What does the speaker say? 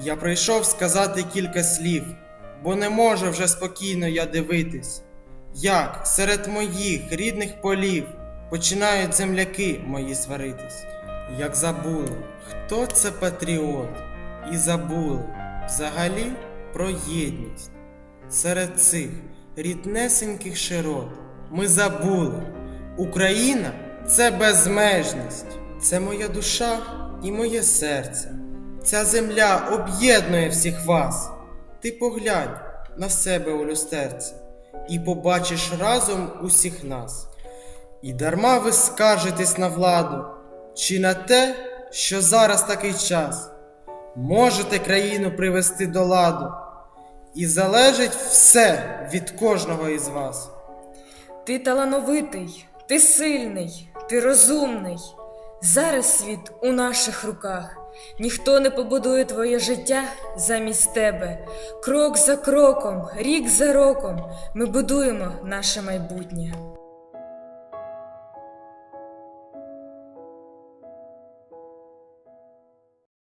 Я прийшов сказати кілька слів, бо не можу вже спокійно я дивитись, як серед моїх рідних полів починають земляки мої сваритись. Як забули, хто це патріот, і забули взагалі про єдність. Серед цих ріднесеньких широт ми забули, Україна це безмежність, це моя душа і моє серце. Ця земля об'єднує всіх вас. Ти поглянь на себе у люстерці і побачиш разом усіх нас. І дарма ви скаржитесь на владу, чи на те, що зараз такий час. Можете країну привести до ладу, і залежить все від кожного із вас. Ти талановитий, ти сильний, ти розумний. Зараз світ у наших руках. Ніхто не побудує твоє життя замість тебе. Крок за кроком, рік за роком ми будуємо наше майбутнє.